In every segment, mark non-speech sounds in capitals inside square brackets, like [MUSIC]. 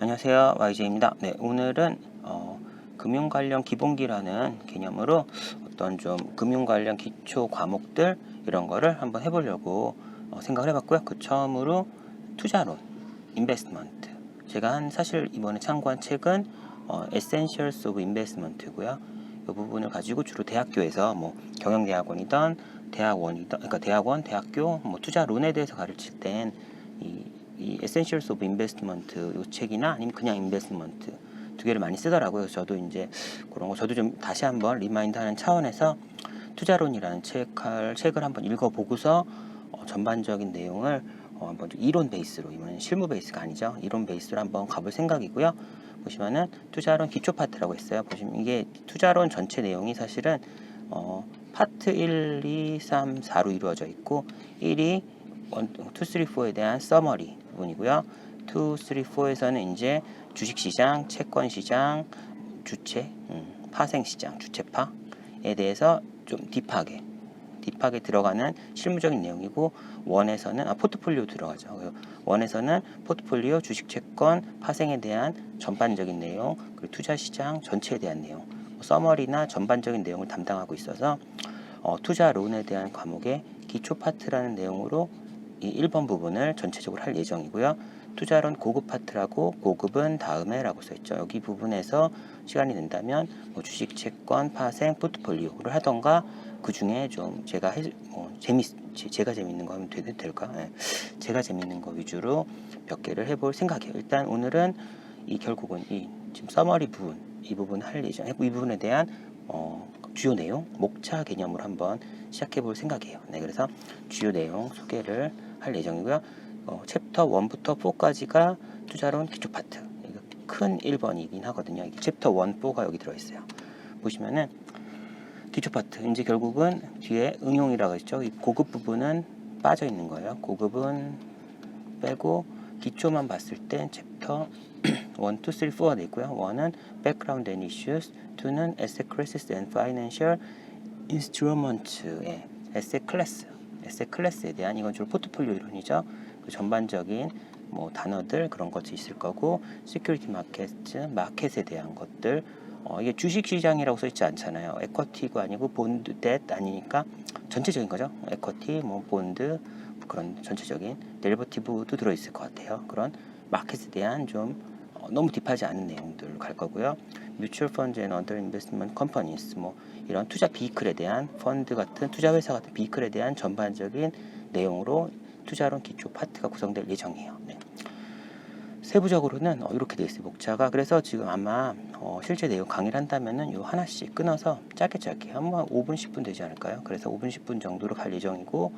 안녕하세요. YJ입니다. 네, 오늘은 어, 금융 관련 기본기라는 개념으로 어떤 좀 금융 관련 기초 과목들 이런 거를 한번 해보려고 어, 생각을 해봤고요. 그 처음으로 투자론, 인베스트먼트. 제가 한 사실 이번에 참고한 책은 어, Essentials of Investment고요. 이 부분을 가지고 주로 대학교에서 뭐 경영대학원이든 대학원이든 그러니까 대학원, 대학교 뭐 투자론에 대해서 가르칠 땐 이 이 Essentials of Investment 이 책이나 아니면 그냥 인베스트먼트 두 개를 많이 쓰더라고요. 저도 이제 그런 거 저도 좀 다시 한번 리마인드하는 차원에서 투자론이라는 책을 책을 한번 읽어보고서 어, 전반적인 내용을 어, 한번 좀 이론 베이스로 이번엔 실무 베이스가 아니죠. 이론 베이스로 한번 가볼 생각이고요. 보시면은 투자론 기초 파트라고 했어요. 보시면 이게 투자론 전체 내용이 사실은 어, 파트 1, 2, 3, 4로 이루어져 있고 1이 1, 2, 3, 4에 대한 서머리 부분이고요. 2, 3, 4에서는 이제 주식시장, 채권시장, 주체, 음, 파생시장, 주체파에 대해서 좀 딥하게 딥하게 들어가는 실무적인 내용이고 원에서는 아 포트폴리오 들어가죠. 원에서는 포트폴리오, 주식, 채권, 파생에 대한 전반적인 내용 그리고 투자 시장 전체에 대한 내용, 뭐 서머리나 전반적인 내용을 담당하고 있어서 어, 투자론에 대한 과목의 기초 파트라는 내용으로 이 1번 부분을 전체적으로 할 예정이고요. 투자론 고급 파트라고 고급은 다음에 라고 써 있죠. 여기 부분에서 시간이 된다면 뭐 주식, 채권, 파생, 포트폴리오를 하던가 그 중에 좀 제가 해, 뭐 재밌 제- 제가 재밌는 거 하면 되게 될까? 예. 제가 재밌는 거 위주로 몇 개를 해볼 생각이에요. 일단 오늘은 이 결국은 이 지금 서머리 부분 이 부분 할 예정 이 부분에 대한 어, 주요 내용 목차 개념으로 한번 시작해 볼 생각이에요. 네, 그래서 주요 내용 소개를 할 예정이고요. 어, 챕터 1부터 4까지가 투자론 기초 파트. 큰 1번이긴 하거든요. 이게 챕터 1, 4가 여기 들어 있어요. 보시면은 기초 파트. 이제 결국은 뒤에 응용이라고 했죠. 이 고급 부분은 빠져 있는 거예요. 고급은 빼고 기초만 봤을 땐 챕터 1, 2, 3, 4가 돼 있고요. 1은 background and issues, 2는 asset classes and financial instruments의 asset class, asset class에 대한 이건 주로 포트폴리오 이론이죠. 그 전반적인 뭐 단어들 그런 것이 있을 거고 시큐리티 마켓, 마켓에 대한 것들 어, 이게 주식 시장이라고 써 있지 않잖아요. 에쿼티가 아니고 본드, 뎃 아니니까 전체적인 거죠. 에쿼티, 뭐 본드 그런 전체적인 데리버티브도 들어 있을 것 같아요. 그런 마켓에 대한 좀 어, 너무 딥하지 않은 내용들 갈 거고요. 뮤추얼 펀드 앤 어더 인베스트먼트 컴퍼니스 뭐 이런 투자 비클에 대한 펀드 같은 투자 회사 같은 비클에 대한 전반적인 내용으로 투자론 기초 파트가 구성될 예정이에요. 네. 세부적으로는 어, 이렇게 돼 있어요 목차가 그래서 지금 아마 어, 실제 내용 강의를 한다면은 요 하나씩 끊어서 짧게 짧게 한번 5분 10분 되지 않을까요? 그래서 5분 10분 정도로 갈 예정이고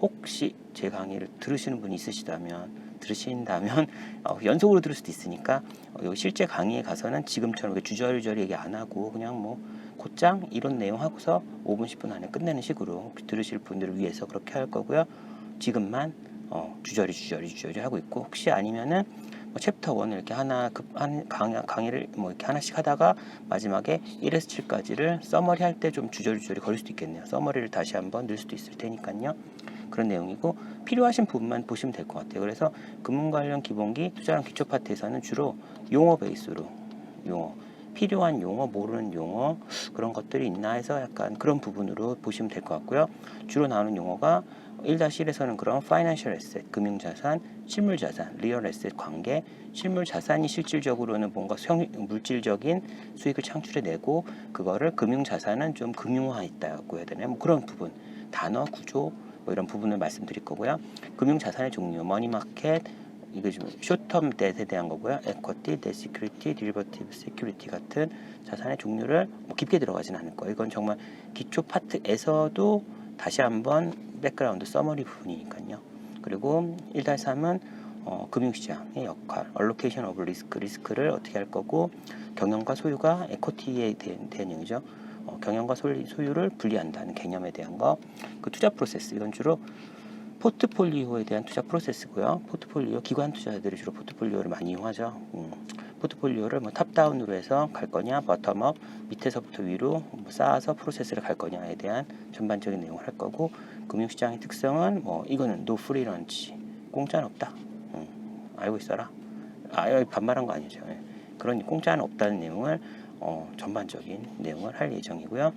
혹시 제 강의를 들으시는 분이 있으시다면 들으신다면 [LAUGHS] 어, 연속으로 들을 수도 있으니까 어, 요 실제 강의에 가서는 지금처럼 이렇게 주저리주저리 얘기 안 하고 그냥 뭐 곧장 이런 내용 하고서 5분 10분 안에 끝내는 식으로 들으실 분들을 위해서 그렇게 할 거고요. 지금만 어, 주저리 주저리 주저리 하고 있고 혹시 아니면은 뭐 챕터 1을 이렇게 하나 급, 한 강의, 강의를 뭐 이렇게 하나씩 하다가 마지막에 1에서 7까지를 서머리 할 때 좀 주저리 주저리 걸릴 수도 있겠네요. 서머리를 다시 한번 넣을 수도 있을 테니까요. 그런 내용이고 필요하신 부분만 보시면 될 것 같아요. 그래서 금융 관련 기본기 투자랑 기초 파트에서는 주로 용어 베이스로 용어 필요한 용어 모르는 용어 그런 것들이 있나 해서 약간 그런 부분으로 보시면 될 것 같고요. 주로 나오는 용어가 1-1에서는 그런 파이낸셜 에셋, 금융 자산, 실물 자산, 리얼 에셋 관계, 실물 자산이 실질적으로는 뭔가 성, 물질적인 수익을 창출해 내고 그거를 금융 자산은 좀 금융화했다고 해야 되나요? 뭐 그런 부분, 단어 구조 뭐 이런 부분을 말씀드릴 거고요. 금융 자산의 종류, 머니 마켓 이거 좀 쇼텀 뎃에 대한 거고요. 에쿼티, 뎃 시큐리티, 디리버티브 시큐리티 같은 자산의 종류를 뭐 깊게 들어가진 않을 거예요. 이건 정말 기초 파트에서도 다시 한번 백그라운드 서머리 부분이니까요. 그리고 1-3은 어, 금융시장의 역할, 얼로케이션 오브 리스크, 리스크를 어떻게 할 거고 경영과 소유가 에코티에 대한, 대한 얘기죠. 어, 경영과 소유, 소유를 분리한다는 개념에 대한 거, 그 투자 프로세스 이건 주로 포트폴리오에 대한 투자 프로세스고요. 포트폴리오 기관 투자자들이 주로 포트폴리오를 많이 이용하죠. 음, 포트폴리오를 뭐 탑다운으로 해서 갈 거냐, 버텀업 밑에서부터 위로 뭐 쌓아서 프로세스를 갈 거냐에 대한 전반적인 내용을 할 거고 금융시장의 특성은 뭐 이거는 노 프리런치 공짜는 없다. 음, 알고 있어라. 아 반말한 거 아니죠. 예. 그런 공짜는 없다는 내용을 어, 전반적인 내용을 할 예정이고요.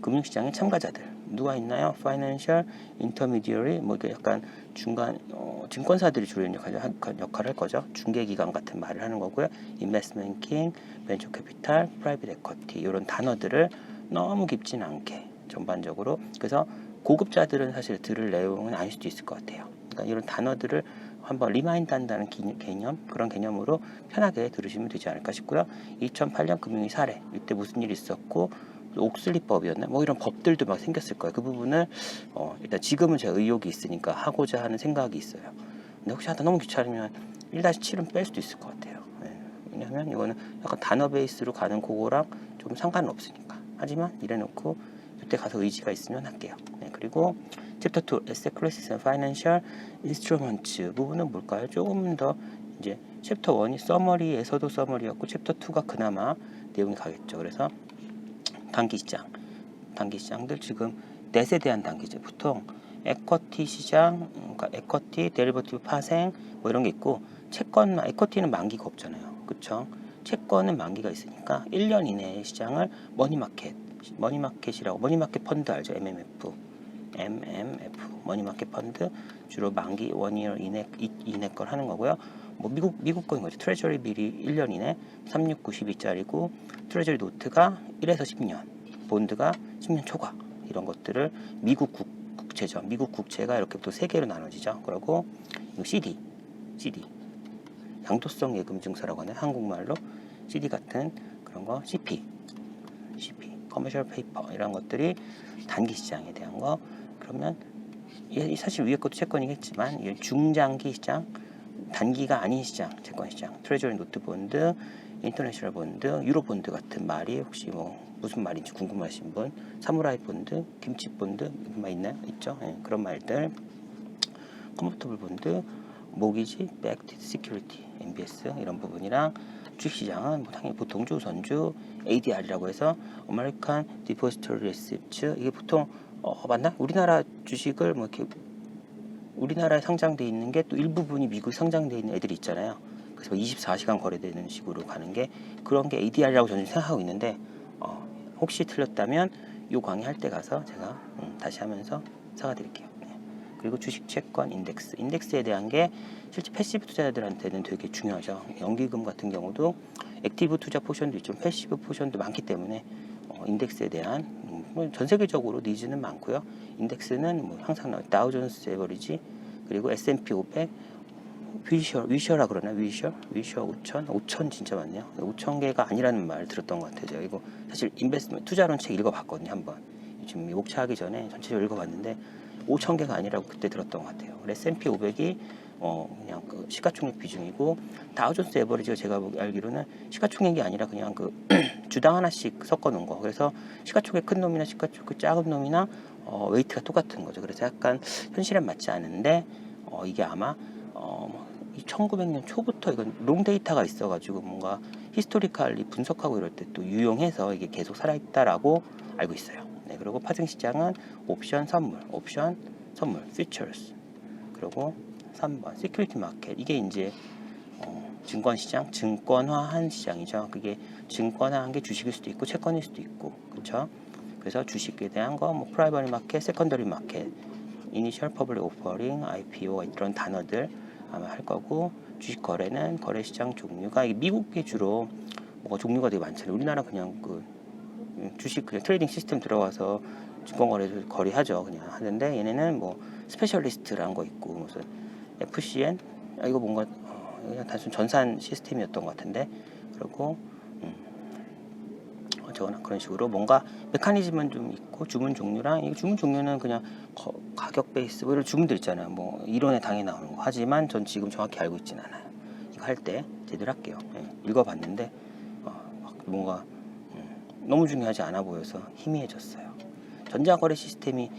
금융시장의 참가자들 누가 있나요? Financial Intermediary 뭐 약간 중간 어, 증권사들이 주로 역할, 역할을 할 거죠. 중개기관 같은 말을 하는 거고요. Investment King, Venture Capital, Private Equity 이런 단어들을 너무 깊진 않게 전반적으로 그래서 고급자들은 사실 들을 내용은 아닐 수도 있을 것 같아요. 그러니까 이런 단어들을 한번 리마인드 한다는 기- 개념 그런 개념으로 편하게 들으시면 되지 않을까 싶고요. 2008년 금융위 사례 이때 무슨 일이 있었고 옥슬리법이었나 뭐 이런 법들도 막 생겼을 거예요. 그 부분을 어, 일단 지금은 제가 의욕이 있으니까 하고자 하는 생각이 있어요. 근데 혹시 하다 너무 귀찮으면 1-7은 뺄 수도 있을 것 같아요. 예. 왜냐하면 이거는 약간 단어 베이스로 가는 그거랑 좀 상관은 없으니까. 하지만 이래놓고 이때 가서 의지가 있으면 할게요. 네, 그리고 챕터 2 Asset Classes and Financial Instruments 부분은 뭘까요? 조금 더 이제 챕터 1이 서머리에서도 서머리였고 챕터 2가 그나마 내용이 가겠죠. 그래서 단기 시장, 단기 시장들 지금 넷에 대한 단기죠. 보통 에쿼티 시장, 음, 그러니까 에쿼티, 데리버티브 파생 뭐 이런 게 있고 채권만 에쿼티는 만기가 없잖아요. 그렇죠? 채권은 만기가 있으니까 1년 이내의 시장을 머니마켓, 머니마켓이라고 머니마켓 펀드 알죠? MMF. MMF 머니마켓 펀드 주로 만기 원 이어 이내 이- 이내 걸 하는 거고요. 뭐 미국 미국 거인 거죠. 트레저리 빌이 1년 이내 3692짜리고 트레저리 노트가 1에서 10년, 본드가 10년 초과 이런 것들을 미국 국, 국채죠. 미국 국채가 이렇게 또 세 개로 나눠지죠. 그리고 CD, CD 양도성 예금 증서라고 하는 한국말로 CD 같은 그런 거 CP, CP, 커머셜 페이퍼 이런 것들이 단기 시장에 대한 거 그러면 이 사실 위에 것도 채권이겠지만 중장기 시장, 단기가 아닌 시장, 채권 시장, 트레저리 노트 본드, 인터내셔널 본드, 유로 본드 같은 말이 혹시 뭐 무슨 말인지 궁금하신 분, 사무라이 본드, 김치 본드 말 있나요? 있죠? 예, 그런 말들, 컨버터블 본드, 모기지, 백트 시큐리티, MBS 이런 부분이랑 주식시장은 뭐 당연히 보통 주선주 ADR이라고 해서 American Depository Receipts 이게 보통 어, 맞나? 우리나라 주식을 뭐 이렇게 우리나라에 상장돼 있는 게 또 일부분이 미국에 상장돼 있는 애들이 있잖아요. 그래서 24시간 거래되는 식으로 가는 게 그런 게 ADR이라고 저는 생각하고 있는데 어, 혹시 틀렸다면 요 강의 할 때 가서 제가 음, 다시 하면서 사과드릴게요. 네. 그리고 주식 채권 인덱스 인덱스에 대한 게 실제 패시브 투자자들한테는 되게 중요하죠. 연기금 같은 경우도 액티브 투자 포션도 있지만 패시브 포션도 많기 때문에 어, 인덱스에 대한 음, 뭐 전 세계적으로 니즈는 많고요. 인덱스는 뭐 항상 나와 다우존스 에버리지 그리고 S&P 500 위셔 위셔라 그러나 위셔 위셔 5천 5천 진짜 많네요. 5천 개가 아니라는 말 들었던 것 같아요. 이거 사실 인베스트먼트 투자론 책 읽어봤거든요 한번. 지금 이 목차하기 전에 전체적으로 읽어봤는데 5천 개가 아니라고 그때 들었던 것 같아요. S&P 500이 어 그냥 그 시가총액 비중이고 다우존스 에버리지가 제가 알기로는 시가총액이 아니라 그냥 그 [CLEARS THROAT] 주당 하나씩 섞어 놓은 거. 그래서 시가총액 큰 놈이나 시가총액 작은 놈이나 어, 웨이트가 똑같은 거죠. 그래서 약간 현실에 맞지 않은데 어, 이게 아마 어, 이 1900년 초부터 이건 롱 데이터가 있어가지고 뭔가 히스토리칼리 분석하고 이럴 때 또 유용해서 이게 계속 살아있다라고 알고 있어요. 네, 그리고 파생 시장은 옵션 선물, 옵션 선물, 퓨처스 그리고 3번 시큐리티 마켓 이게 이제 어, 증권 시장, 증권화한 시장이죠. 그게 증권화한 게 주식일 수도 있고 채권일 수도 있고, 그렇죠? 그래서 주식에 대한 거, 뭐 프라이머리 마켓, 세컨더리 마켓, 이니셜 퍼블릭 오퍼링, IPO 이런 단어들 아마 할 거고, 주식 거래는 거래 시장 종류가 미국에 주로 뭐가 종류가 되게 많잖아요. 우리나라 그냥 그 음, 주식 그냥 트레이딩 시스템 들어가서 증권 거래를 거래하죠. 그냥 하는데 얘네는 뭐 스페셜리스트라는 거 있고 무슨 FCN 아, 이거 뭔가 어, 그냥 단순 전산 시스템이었던 것 같은데 그리고 음, 어쩌거나 그런 식으로 뭔가 메커니즘은 좀 있고 주문 종류랑 이 주문 종류는 그냥 거- 가격 베이스 뭐 이런 주문들 있잖아요. 뭐 이론에 당연히 나오는 거. 하지만 전 지금 정확히 알고 있진 않아요. 이거 할 때 제대로 할게요. 예, 읽어봤는데 어, 막 뭔가 음, 너무 중요하지 않아 보여서 희미해졌어요. 전자거래 시스템이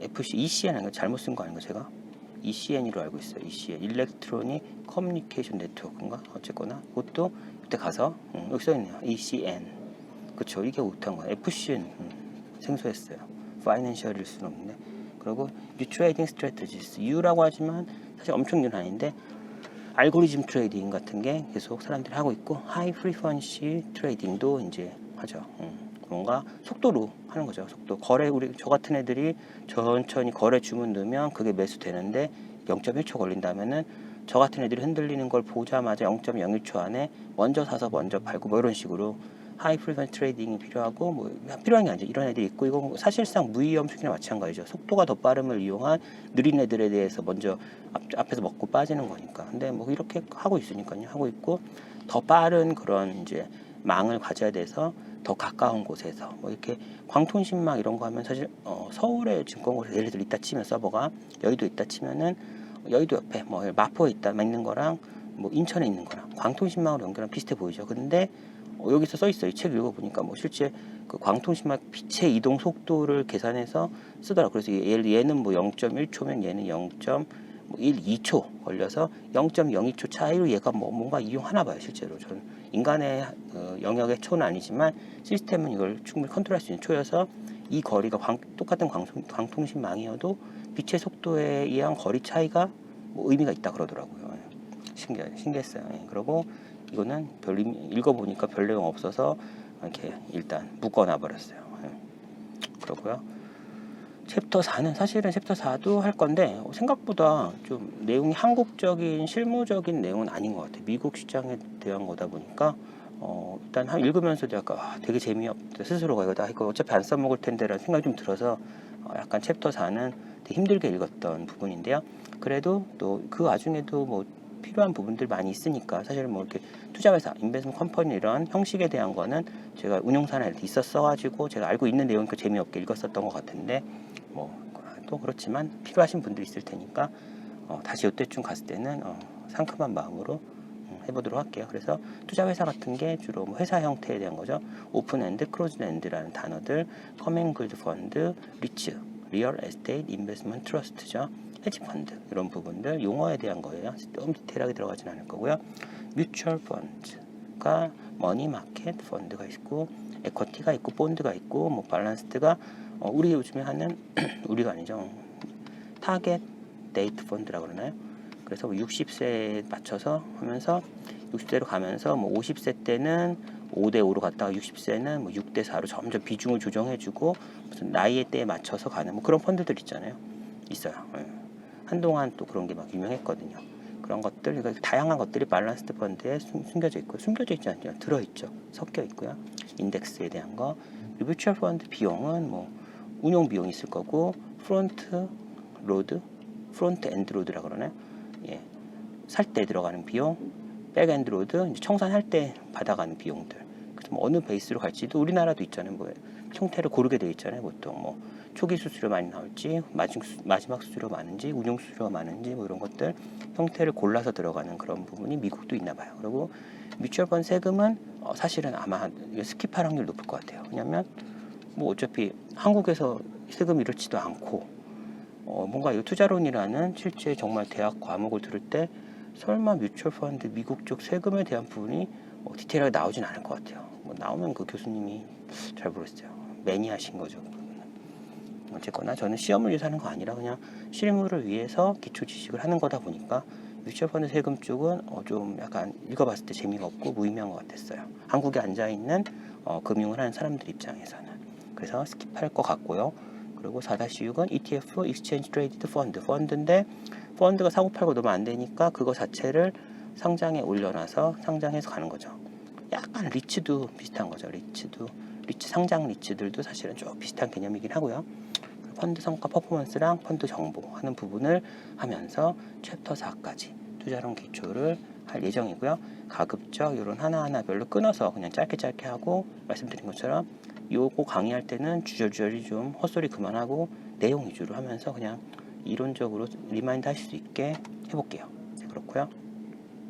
FC ECN 아닌가 잘못 쓴 거 아닌가 제가? ECN으로 알고 있어요. ECN 일렉트로닉 커뮤니케이션 네트워크인가 어쨌거나 그것도 그때 가서 음, 여기 써 있네요. ECN 그쵸 이게 못한 거야. FCN 음, 생소했어요. 파이낸셜일 수는 없는데 그리고 뉴 트레이딩 스트래티지스 U라고 하지만 사실 엄청 아닌데 알고리즘 트레이딩 같은 게 계속 사람들이 하고 있고 하이 프리퀀시 트레이딩도 이제 하죠. 음, 뭔가 속도로 하는 거죠. 속도 거래 우리 저 같은 애들이 천천히 거래 주문 넣으면 그게 매수 되는데 0.1초 걸린다면은 저 같은 애들이 흔들리는 걸 보자마자 0.01초 안에 먼저 사서 먼저 팔고 뭐 이런 식으로 하이 프리퀀시 트레이딩이 필요하고 뭐 필요한 게 아니죠. 이런 애들이 있고 이건 사실상 무위험 수익이나 마찬가지죠. 속도가 더 빠름을 이용한 느린 애들에 대해서 먼저 앞, 앞에서 먹고 빠지는 거니까. 근데 뭐 이렇게 하고 있으니까요. 하고 있고 더 빠른 그런 이제 망을 가져야 돼서 더 가까운 곳에서 뭐 이렇게 광통신망 이런 거 하면 사실 어, 서울에 증권거래 예를 들어 있다 치면 서버가 여의도 있다 치면은 여의도 옆에 뭐 마포에 있다 있는 거랑 뭐 인천에 있는 거랑 광통신망으로 연결하면 비슷해 보이죠. 근데 어, 여기서 써 있어요. 이 책 읽어보니까 뭐 실제 그 광통신망 빛의 이동 속도를 계산해서 쓰더라. 그래서 얘- 얘는 뭐 0.1초면 얘는 0.12초 걸려서 0.02초 차이로 얘가 뭐 뭔가 이용하나 봐요. 실제로 저는 인간의 어, 영역의 초는 아니지만 시스템은 이걸 충분히 컨트롤할 수 있는 초여서 이 거리가 광- 똑같은 광통, 광통신망이어도 빛의 속도에 의한 거리 차이가 뭐 의미가 있다 그러더라고요. 예. 신기해, 신기했어요. 예. 그리고 이거는 별 의미- 읽어보니까 별 내용 없어서 이렇게 일단 묶어놔 버렸어요. 예. 그러고요. 챕터 4는 사실은 챕터 4도 할 건데 생각보다 좀 내용이 한국적인 실무적인 내용은 아닌 것 같아요. 미국 시장에 대한 거다 보니까 어, 일단 한 읽으면서도 약간 아, 되게 재미없다 스스로가 이거 나 이거 어차피 안 써먹을 텐데라는 생각이 좀 들어서 어, 약간 챕터 4는 되게 힘들게 읽었던 부분인데요. 그래도 또 그 와중에도 뭐 필요한 부분들 많이 있으니까 사실 뭐 이렇게 투자회사, 인베스먼 컴퍼니 이런 형식에 대한 거는 제가 운용사나 있었어가지고 제가 알고 있는 내용이니까 재미없게 읽었었던 것 같은데 뭐 또 그렇지만 필요하신 분들이 있을 테니까 어, 다시 이때쯤 갔을 때는 어, 상큼한 마음으로 음, 해보도록 할게요. 그래서 투자 회사 같은 게 주로 뭐 회사 형태에 대한 거죠. 오픈 엔드, 클로즈 엔드라는 단어들, 커밍 글드 펀드, 리츠, 리얼 에스테이트 인베스트먼트 트러스트죠. 헤지 펀드 이런 부분들 용어에 대한 거예요. 너무 디테일하게 들어가진 않을 거고요. 뮤추얼 펀드가 머니 마켓 펀드가 있고 에쿼티가 있고 본드가 있고 뭐 밸런스드가 어, 우리 요즘에 하는 [CLEARS THROAT] 우리가 아니죠. 타겟 데이트 펀드라고 그러나요? 그래서 뭐 60세에 맞춰서 하면서 60세로 가면서 뭐 50세 때는 5대 5로 갔다가 60세는 뭐 6대 4로 점점 비중을 조정해주고 무슨 나이에 때에 맞춰서 가는 뭐 그런 펀드들 있잖아요. 있어요. 예. 한동안 또 그런 게 막 유명했거든요. 그런 것들, 그러니까 다양한 것들이 밸런스드 펀드에 숨, 숨겨져 있고 숨겨져 있지 않죠. 들어있죠. 섞여 있고요. 인덱스에 대한 거. 뮤추얼 펀드 비용은 뭐 운용 비용이 있을 거고 프론트 로드, 프론트 엔드 로드라 그러나요? 예. 살 때 들어가는 비용, 백 엔드 로드, 청산할 때 받아가는 비용들. 그래서 뭐 어느 베이스로 갈지도 우리나라도 있잖아요. 뭐 형태를 고르게 돼 있잖아요. 보통 뭐 초기 수수료 많이 나올지, 마지막, 수수료 많은지, 운용 수수료가 많은지 뭐 이런 것들 형태를 골라서 들어가는 그런 부분이 미국도 있나 봐요. 그리고 뮤추얼 펀드 세금은 어, 사실은 아마 스킵할 확률 높을 것 같아요. 왜냐하면 뭐 어차피 한국에서 세금 이렇지도 않고 어, 뭔가 이 투자론이라는 실제 정말 대학 과목을 들을 때 설마 뮤추얼 펀드 미국 쪽 세금에 대한 부분이 뭐 디테일하게 나오진 않을 것 같아요. 뭐 나오면 그 교수님이 잘 모르겠어요. 매니아신 거죠. 그거는. 어쨌거나 저는 시험을 위해서 하는 거 아니라 그냥 실무를 위해서 기초 지식을 하는 거다 보니까 뮤추얼 펀드 세금 쪽은 어, 좀 약간 읽어봤을 때 재미가 없고 무의미한 것 같았어요. 한국에 앉아 있는 어, 금융을 하는 사람들 입장에서는 그래서 스킵할 것 같고요. 그리고 4-6은 ETF, Exchange Traded Fund, 펀드인데 펀드가 사고 팔고 너무 안 되니까 그거 자체를 상장에 올려놔서 상장해서 가는 거죠. 약간 리츠도 비슷한 거죠. 리츠도 리츠 상장 리츠들도 사실은 좀 비슷한 개념이긴 하고요. 펀드 성과 퍼포먼스랑 펀드 정보 하는 부분을 하면서 챕터 4까지 투자론 기초를 할 예정이고요. 가급적 이런 하나하나별로 끊어서 그냥 짧게 짧게 하고 말씀드린 것처럼 요거 강의할 때는 주저주저리 좀 헛소리 그만하고 내용 위주로 하면서 그냥 이론적으로 리마인드 하실 수 있게 해볼게요. 네, 그렇고요.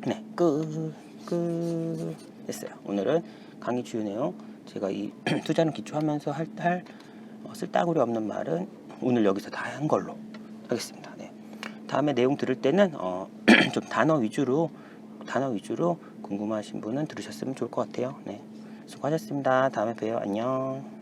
네, 끝, 끝 했어요. 오늘은 강의 주요 내용 제가 이 [CLEARS THROAT] 투자는 기초하면서 할, 할 어, 쓸데구리 없는 말은 오늘 여기서 다 한 걸로 하겠습니다. 네. 다음에 내용 들을 때는 어, [CLEARS THROAT] 좀 단어 위주로 단어 위주로 궁금하신 분은 들으셨으면 좋을 것 같아요. 네. 수고하셨습니다. 다음에 봬요. 안녕.